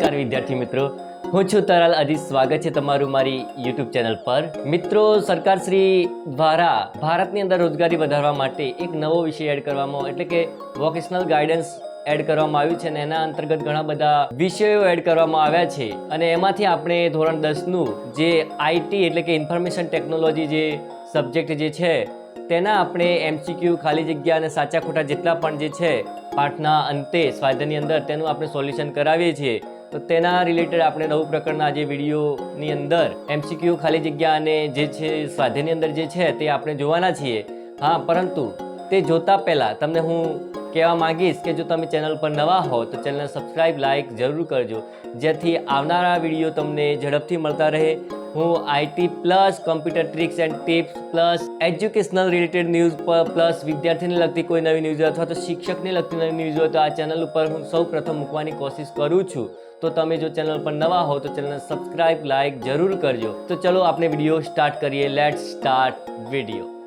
નમસ્કાર વિદ્યાર્થી મિત્રો. હું છું તરાલ અજીત સ્વાગત છે તમારું મારી યુટ્યુબ ચેનલ પર. મિત્રો સરકાર શ્રી દ્વારા ભારતની અંદર રોજગારી વધારવા માટે એક નવો વિષય એડ કરવામાં, એટલે કે વોકેશનલ ગાઈડન્સ એડ કરવામાં આવ્યું છે અને એના અંતર્ગત ઘણા બધા વિષયો એડ કરવામાં આવ્યા છે. અને એમાંથી આપણે ધોરણ દસનું જે આઈટી એટલે કે ઇન્ફોર્મેશન ટેકનોલોજી જે સબ્જેક્ટ જે છે, તેના આપણે એમસીક્યુ ખાલી જગ્યા અને સાચા ખોટા જેટલા પણ જે છે, પાઠના અંતે સ્વાધ્યાયની અંદર તેનું આપણે સોલ્યુશન કરાવીએ છીએ. તો તેના રિલેટેડ આપણે નવું પ્રકરણના જે વિડીયોની અંદર એમસીક્યુ ખાલી જગ્યા અને જે છે, સ્વાધ્યાયની અંદર જે છે તે આપણે જોવાના છીએ. હા, પરંતુ તે જોતા પહેલાં તમને હું કહેવા માંગીશ કે જો તમે ચેનલ પર નવા હો તો ચેનલને સબસ્ક્રાઇબ લાઇક જરૂર કરજો. જેથી આવનારા વીડિયો તમને ઝડપથી મળતા રહે. હું IT plus computer tricks and tips plus educational related news પર પ્લસ વિદ્યાર્થીને લગતી કોઈ નવી ન્યૂઝ અથવા તો શિક્ષકને લગતી નવી ન્યૂઝ હોય તો આ ચેનલ ઉપર હું સૌ પ્રથમ મૂકવાની કોશિશ કરું છું. તો તમે જો ચેનલ પર નવા હો તો ચેનલને સબસ્ક્રાઇબ, લાઇક જરૂર કરજો. તો ચલો આપણે વીડિયો સ્ટાર્ટ કરીએ. Let's start video